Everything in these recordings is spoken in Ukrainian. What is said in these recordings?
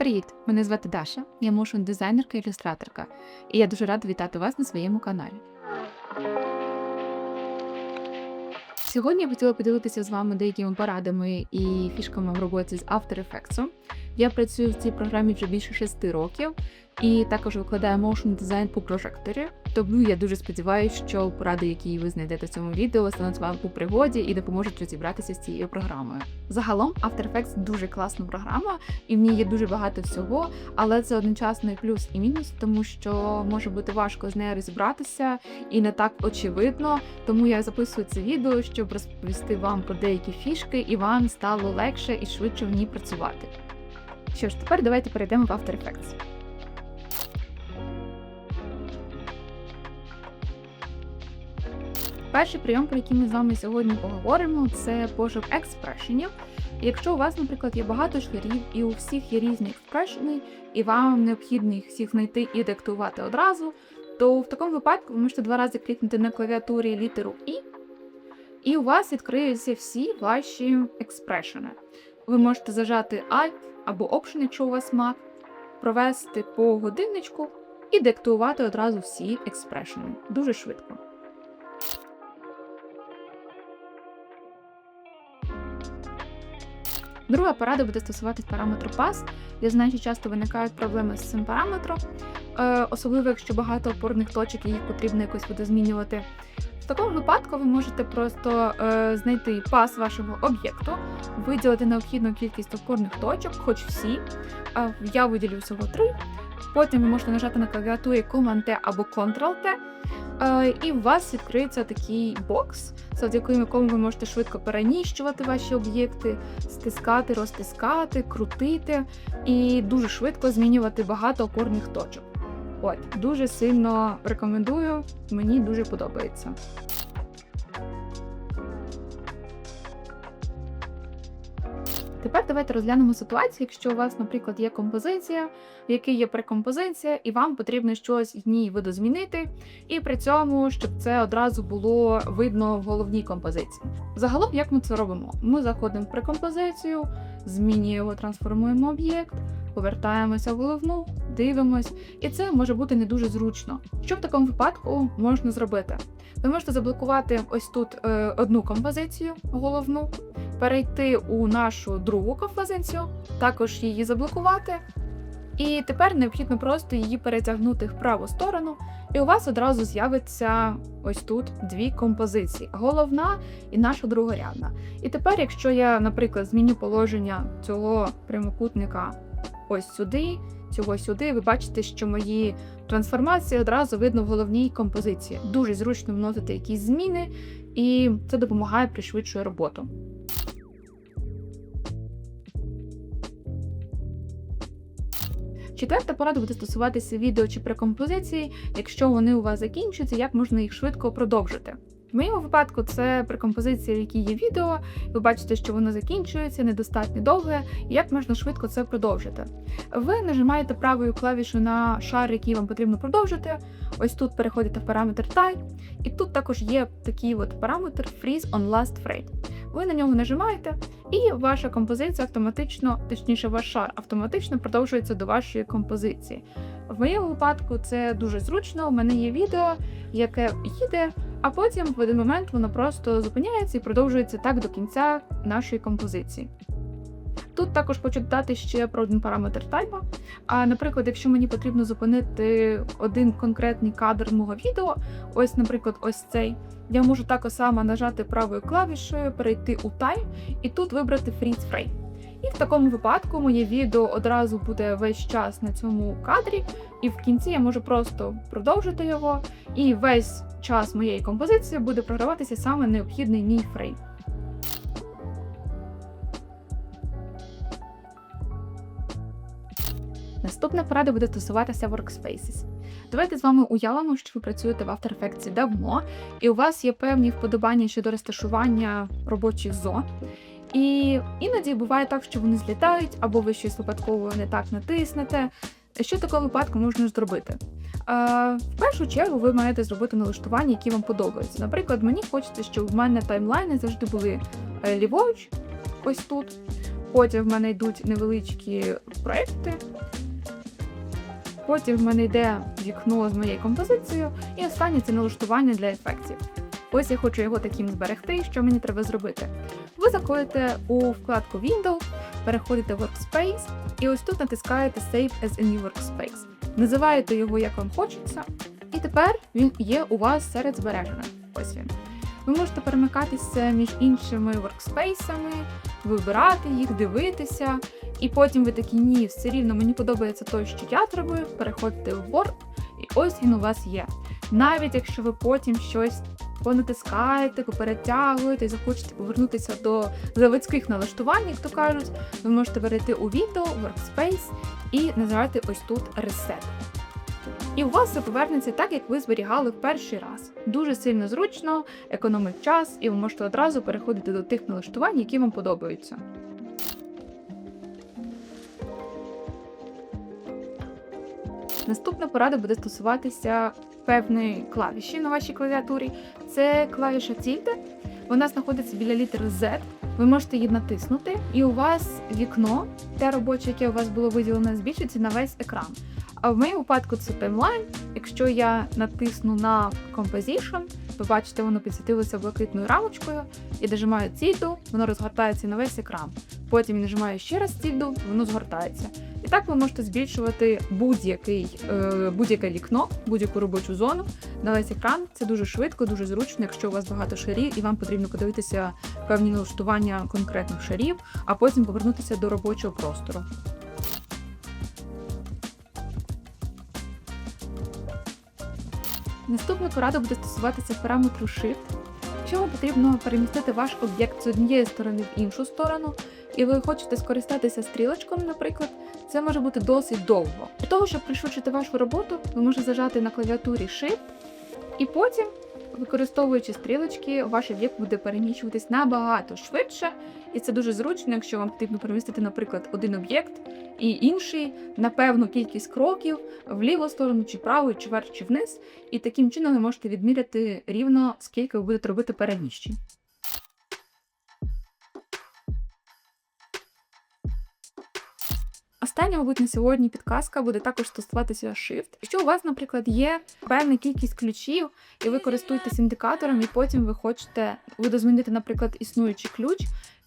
Привіт! Мене звати Даша, я моушн дизайнерка і ілюстраторка, і я дуже рада вітати вас на своєму каналі. Сьогодні я хотіла поділитися з вами деякими порадами і фішками в роботі з After Effects. Я працюю в цій програмі вже більше шести років і також викладаю motion дизайн по прожекторі. Тому я дуже сподіваюся, що поради, які ви знайдете в цьому відео, стануть вам у пригоді і допоможуть розібратися з цією програмою. Загалом After Effects дуже класна програма, і в ній є дуже багато всього, але це одночасно і плюс і мінус, тому що може бути важко з нею розібратися і не так очевидно. Тому я записую це відео, щоб розповісти вам про деякі фішки, і вам стало легше і швидше в ній працювати. Що ж, тепер давайте перейдемо в After Effects. Перший прийом, про який ми з вами сьогодні поговоримо, це пошук експрешенів. Якщо у вас, наприклад, є багато шарів, і у всіх є різні експрешени, і вам необхідно їх всіх знайти і диктувати одразу, то в такому випадку ви можете два рази клікнути на клавіатурі літеру І, і у вас відкриються всі ваші експрешени. Ви можете зажати Alt або Option, якщо у вас Mac, провести по годинничку і диктувати одразу всі експрешени. Дуже швидко. Друга порада буде стосуватись параметру PAS. Я знаю, що часто виникають проблеми з цим параметром, е, особливо якщо багато опорних точок їх потрібно якось буде змінювати. Такому випадку ви можете просто е, знайти пас вашого об'єкту, виділити необхідну кількість опорних точок, хоч всі. Е, я виділю всього три. Потім ви можете нажати на клавіатурі Command-T або Ctrl-T, е, і у вас відкриється такий бокс, завдяки якому ви можете швидко переміщувати ваші об'єкти, стискати, розтискати, крутити і дуже швидко змінювати багато опорних точок. От, дуже сильно рекомендую, мені дуже подобається. Тепер давайте розглянемо ситуацію, якщо у вас, наприклад, є композиція, в якій є прекомпозиція, і вам потрібно щось в ній видозмінити, і при цьому, щоб це одразу було видно в головній композиції. Загалом, як ми це робимо? Ми заходимо в прекомпозицію, змінюємо, трансформуємо об'єкт, повертаємося в головну, дивимось, і це може бути не дуже зручно. Що в такому випадку можна зробити? Ви можете заблокувати ось тут е, одну композицію головну, перейти у нашу другу композицію, також її заблокувати. І тепер необхідно просто її перетягнути в праву сторону, і у вас одразу з'явиться ось тут дві композиції: головна і наша другорядна. І тепер, якщо я, наприклад, зміню положення цього прямокутника ось сюди, цього сюди, ви бачите, що мої трансформації одразу видно в головній композиції. Дуже зручно вносити якісь зміни, і це допомагає пришвидшує роботу. Четверта порада буде стосуватися відео чи прекомпозиції, якщо вони у вас закінчуються, як можна їх швидко продовжити. В моєму випадку це прекомпозиція, в якій є відео. Ви бачите, що воно закінчується, недостатньо довге, і як можна швидко це продовжити. Ви нажимаєте правою клавішою на шар, який вам потрібно продовжити. Ось тут переходите в параметр Tie, і тут також є такий от параметр Freeze on Last Frame. Ви на нього нажимаєте, і ваша композиція автоматично, точніше, ваш шар автоматично продовжується до вашої композиції. В моєму випадку це дуже зручно. У мене є відео, яке їде, а потім в один момент воно просто зупиняється і продовжується так до кінця нашої композиції. Тут також хочу додати ще про один параметр тайма. А, наприклад, якщо мені потрібно зупинити один конкретний кадр мого відео, ось, наприклад, ось цей, я можу також само нажати правою клавішою, перейти у тайм і тут вибрати Freeze Frame. І в такому випадку моє відео одразу буде весь час на цьому кадрі, і в кінці я можу просто продовжити його, і весь час моєї композиції буде програватися саме необхідний мій фрейм. Наступна порада буде стосуватися Workspaces. Давайте з вами уявимо, що ви працюєте в After Effects давно, і у вас є певні вподобання щодо розташування робочих зон. І іноді буває так, що вони злітають, або ви щось випадково не так натиснете. Що в випадку можна зробити? Е, в першу чергу ви маєте зробити налаштування, які вам подобаються. Наприклад, мені хочеться, щоб в мене таймлайни завжди були е, ліворуч, ось тут. Потім в мене йдуть невеличкі проекти. Потім в мене йде вікно з моєю композицією, і останнє це налаштування для ефектів. Ось я хочу його таким зберегти. Що мені треба зробити? Ви заходите у вкладку Window, переходите в Workspace, і ось тут натискаєте Save as a new workspace. Називаєте його як вам хочеться, і тепер він є у вас серед збережених. Ось він. Ви можете перемикатися між іншими воркспейсами, вибирати їх, дивитися, і потім ви такі ні, все рівно мені подобається той, що я зробив, переходите в Word, і ось він у вас є. Навіть якщо ви потім щось понатискаєте, поперетягуєте і захочете повернутися до заводських налаштувань, як то кажуть, ви можете перейти у Window, Workspace і називати ось тут Reset. І у вас все повернеться так, як ви зберігали в перший раз. Дуже сильно зручно, економить час, і ви можете одразу переходити до тих налаштувань, які вам подобаються. Наступна порада буде стосуватися певної клавіші на вашій клавіатурі. Це клавіша Tilde. Вона знаходиться біля літери Z. Ви можете її натиснути, і у вас вікно, те робоче, яке у вас було виділено, збільшиться на весь екран. А в моєму випадку це таймлайн. Якщо я натисну на Composition, ви бачите, воно підсвітилося блакитною рамочкою, і нажимаю цільду, воно розгортається на весь екран. Потім нажимаю ще раз цільду, воно згортається. І так ви можете збільшувати е, будь-яке вікно, будь-яку робочу зону на весь екран. Це дуже швидко, дуже зручно, якщо у вас багато шарів, і вам потрібно подивитися певні налаштування конкретних шарів, а потім повернутися до робочого простору. Наступна порада буде стосуватися параметру Shift. Вам потрібно перемістити ваш об'єкт з однієї сторони в іншу сторону, і ви хочете скористатися стрілочком, наприклад, це може бути досить довго. Для того, щоб пришвидшити вашу роботу, ви можете зажати на клавіатурі Shift, і потім, використовуючи стрілочки, ваш об'єкт буде переміщуватись набагато швидше, і це дуже зручно, якщо вам потрібно перемістити, наприклад, один об'єкт і інший на певну кількість кроків в ліву сторону, чи праву, чи вверх, чи вниз. І таким чином ви можете відміряти рівно, скільки ви будете робити переміщень. Остання, мабуть, на сьогодні підказка буде також стосуватися Shift. Якщо у вас, наприклад, є певна кількість ключів, і ви користуєтесь індикатором, і потім ви хочете видозмінити, наприклад, існуючий ключ,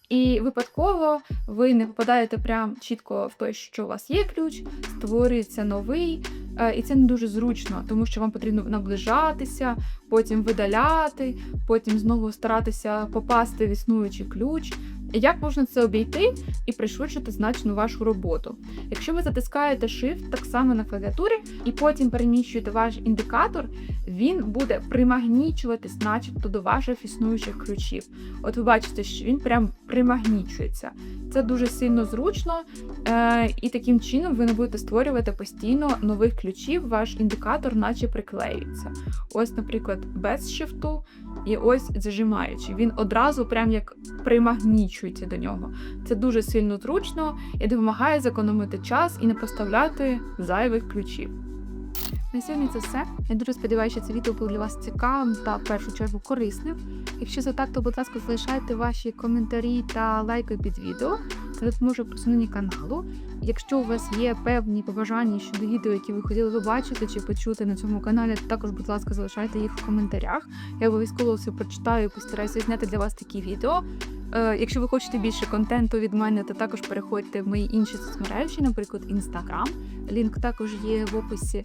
і випадково ви не попадаєте прям чітко в той, що у вас є ключ, створюється новий, е, і це не дуже зручно, тому що вам потрібно наближатися, потім видаляти, потім знову старатися попасти в існуючий ключ. Як можна це обійти і пришвидшити значно вашу роботу? Якщо ви затискаєте Shift так само на клавіатурі і потім переміщуєте ваш індикатор, він буде примагнічуватись, начебто до ваших існуючих ключів. От ви бачите, що він прям примагнічується. Це дуже сильно зручно, е, і таким чином ви не будете створювати постійно нових ключів, ваш індикатор, наче приклеюється. Ось, наприклад, без шифту, і ось зажимаючи. Він одразу прям як примагнічується до нього. Це дуже сильно зручно і допомагає зекономити час і не поставляти зайвих ключів. На сьогодні це все. Я дуже сподіваюся, що це відео було для вас цікавим та в першу чергу корисним. Якщо це так, то будь ласка, залишайте ваші коментарі та лайки під відео. Це допоможе просуненні каналу. Якщо у вас є певні побажання щодо відео, які ви хотіли би бачити чи почути на цьому каналі, то також, будь ласка, залишайте їх в коментарях. Я обов'язково все прочитаю і постараюся зняти для вас такі відео. Е, Якщо ви хочете більше контенту від мене, то також переходьте в мої інші соцмережі, наприклад, Інстаграм. Лінк також є в описі.